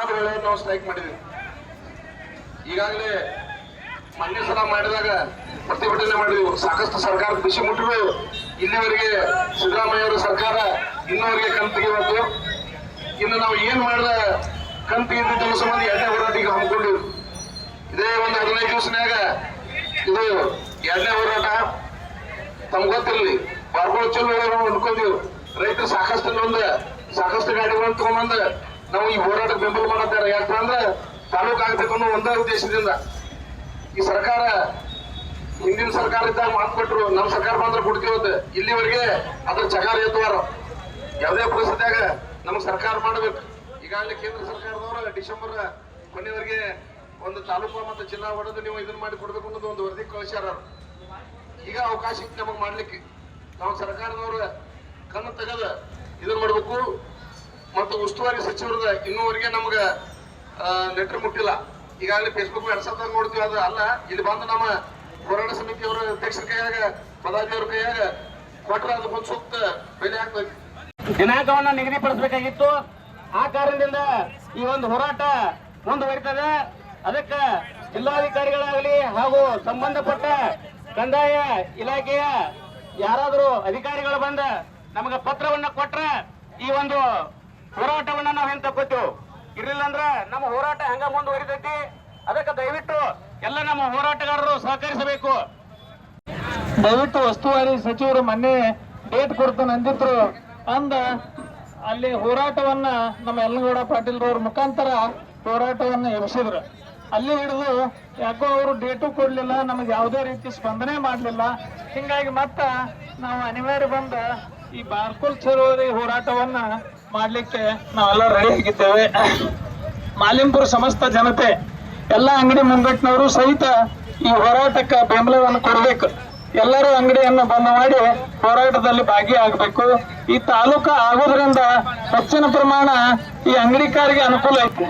ಹದಿನಾರು ವೇಳೆ ನಾವು ಸ್ಟ್ರೈಕ್ ಮಾಡಿದ್ವಿ. ಈಗಾಗಲೇ ಮೊನ್ನೆ ಸಲ ಮಾಡಿದಾಗ ಪ್ರತಿಭಟನೆ ಮಾಡಿದ್ವಿ. ಸಾಕಷ್ಟು ಸರ್ಕಾರ ಬಿಸಿ ಮುಟ್ಟಿದ್ರು ಇಲ್ಲಿವರೆಗೆ ಸಿದ್ದರಾಮಯ್ಯ ಅವರ ಸರ್ಕಾರ ಇನ್ನೂವರೆಗೆ ಕಂತಿಗೆ ತೆಗಿಬೇಕು ಇನ್ನು ನಾವು ಏನ್ ಮಾಡಿದ ಕಂತು ಇದ್ದಿದ್ದನ್ನು ಸಂಬಂಧ ಎರಡನೇ ಹೋರಾಟ ಈಗ ಇದೇ ಒಂದು ಹದಿನೈದು ದಿವಸನಾಗ ಇದು ಎರಡನೇ ಹೋರಾಟ. ತಮ್ಗೆ ಗೊತ್ತಿರಲಿ ಬಾರ್ಕೋಳ ಚಲೋ ಅನ್ಕೊಂತೀವಿ ರೈತರು ಸಾಕಷ್ಟು ಒಂದು ಸಾಕಷ್ಟು ಗಾಡಿಗಳನ್ನು ತಗೊಂಬಂದ ನಾವು ಈ ಹೋರಾಟಕ್ಕೆ ಬೆಂಬಲ ಮಾಡುತ್ತಾರೆ ಯಾಕಂದ್ರೆ ತಾಲೂಕು ಆಗ್ಬೇಕು ಅನ್ನೋ ಒಂದೇ ಉದ್ದೇಶದಿಂದ. ಈ ಸರ್ಕಾರ ಹಿಂದಿನ ಸರ್ಕಾರ ಇದ್ದಾಗ ಮಾತು ಕೊಟ್ರು ನಮ್ಮ ಸರ್ಕಾರ ಬಂದ್ರೆ ಕೊಡ್ತೀವತ್ತ ಇಲ್ಲಿವರೆಗೆ ಅದ್ರ ಚಕಾರ ಎತ್ತುವಾರ ಯಾವುದೇ ಪರಿಸ್ಥಿತಿಯಾಗ ನಮ್ಗೆ ಸರ್ಕಾರ ಮಾಡ್ಬೇಕು. ಈಗಾಗಲೇ ಕೇಂದ್ರ ಸರ್ಕಾರದವರು ಡಿಸೆಂಬರ್ ಕೊನೆವರೆಗೆ ಒಂದು ತಾಲೂಕು ಮತ್ತು ಜಿಲ್ಲಾ ಹೊಡೆದು ನೀವು ಇದನ್ನ ಮಾಡಿ ಕೊಡ್ಬೇಕು ಅನ್ನೋದು ಒಂದು ವರದಿ ಕಳಿಸ್ಯಾರ ಈಗ ಅವಕಾಶ ಇತ್ತು ನಮಗೆ ಮಾಡ್ಲಿಕ್ಕೆ. ನಾವು ಸರ್ಕಾರದವರು ಕಣ್ಣು ತೆಗೆದ ಇದನ್ನ ಮಾಡ್ಬೇಕು. ಮತ್ತು ಉಸ್ತುವಾರಿ ಸಚಿವರದ ಇನ್ನೂವರೆಗೆ ನಮ್ಗ ಲೆಟರ್ ಮುಟ್ಟಿಲ್ಲ. ಈಗಾಗಲೇ ಫೇಸ್ಬುಕ್ ವಾಟ್ಸಪ್ದಾಗ ನೋಡ್ತೀವಿ, ಅದು ಅಲ್ಲ. ಇಲ್ಲಿ ಬಂದು ನಮ್ಮ ಹೋರಾಟ ಸಮಿತಿಯವರ ಅಧ್ಯಕ್ಷರ ಕೈಯಾಗ ಪದಾಧಿಕಾರಿ ಕೈಯಾಗ ಕೊಟ್ಟರೆ ಅದು ಒಂದು ಸೂಕ್ತ ಬೆಲೆ ಹಾಕ್ಬೇಕು. ದಿನಾಂಕವನ್ನ ನಿಗದಿಪಡಿಸಬೇಕಾಗಿತ್ತು. ಆ ಕಾರಣದಿಂದ ಈ ಒಂದು ಹೋರಾಟ ಮುಂದುವರಿತದೆ. ಅದಕ್ಕೆ ಜಿಲ್ಲಾಧಿಕಾರಿಗಳಾಗಲಿ ಹಾಗೂ ಸಂಬಂಧಪಟ್ಟ ಕಂದಾಯ ಇಲಾಖೆಯ ಯಾರಾದರೂ ಅಧಿಕಾರಿಗಳು ಬಂದ ನಮಗೆ ಪತ್ರವನ್ನ ಕೊಟ್ರೆ ಈ ಒಂದು ಹೋರಾಟವನ್ನ ನಾವು ಹೆಂಗ್ ತಕ್ಕೋತೀವಿ? ಇರ್ಲಿಲ್ಲ ಅಂದ್ರೆ ನಮ್ಮ ಹೋರಾಟ ಹೆಂಗ ಮುಂದುವರಿತೈತಿ? ಅದಕ್ಕೆ ದಯವಿಟ್ಟು ಎಲ್ಲ ನಮ್ಮ ಹೋರಾಟಗಾರರು ಸಹಕರಿಸಬೇಕು. ದಯವಿಟ್ಟು ಉಸ್ತುವಾರಿ ಸಚಿವರು ಮೊನ್ನೆ ಡೇಟ್ ಕೊಡ್ತಾನೆ ಅಂದಿದ್ರು ಅಂದ ಅಲ್ಲಿ ಹೋರಾಟವನ್ನ ನಮ್ಮ ಯಲ್ಲಗೌಡ ಪಾಟೀಲ್ ಅವ್ರ ಮುಖಾಂತರ ಹೋರಾಟವನ್ನ ಎಬ್ಸಿದ್ರು. ಅಲ್ಲಿ ಹಿಡಿದು ಯಾಕೋ ಅವರು ಡೇಟು ಕೊಡ್ಲಿಲ್ಲ, ನಮಗೆ ಯಾವುದೇ ರೀತಿ ಸ್ಪಂದನೆ ಮಾಡಲಿಲ್ಲ. ಹಿಂಗಾಗಿ ಮತ್ತ ನಾವು ಅನಿವಾರ್ಯ ಬಂದ ಈ ಬಾರ್ಕೋಲ್ ಚಳುವಳಿ ಹೋರಾಟವನ್ನ ಮಾಡ್ಲಿಕ್ಕೆ ನಾವೆಲ್ಲ ರೆಡಿ ಆಗಿದ್ದೇವೆ. ಮಾಲಿಂಪುರ ಸಮಸ್ತ ಜನತೆ, ಎಲ್ಲ ಅಂಗಡಿ ಮುಂಗಟ್ಟಿನವರು ಸಹಿತ ಈ ಹೋರಾಟಕ್ಕೆ ಬೆಂಬಲವನ್ನು ಕೊಡಬೇಕು. ಎಲ್ಲರೂ ಅಂಗಡಿಯನ್ನು ಬಂದ್ ಮಾಡಿ ಹೋರಾಟದಲ್ಲಿ ಭಾಗಿಯಾಗಬೇಕು. ಈ ತಾಲೂಕು ಆಗೋದ್ರಿಂದ ಹೆಚ್ಚಿನ ಪ್ರಮಾಣ ಈ ಅಂಗಡಿಕಾರಿಗೆ ಅನುಕೂಲ ಐತಿ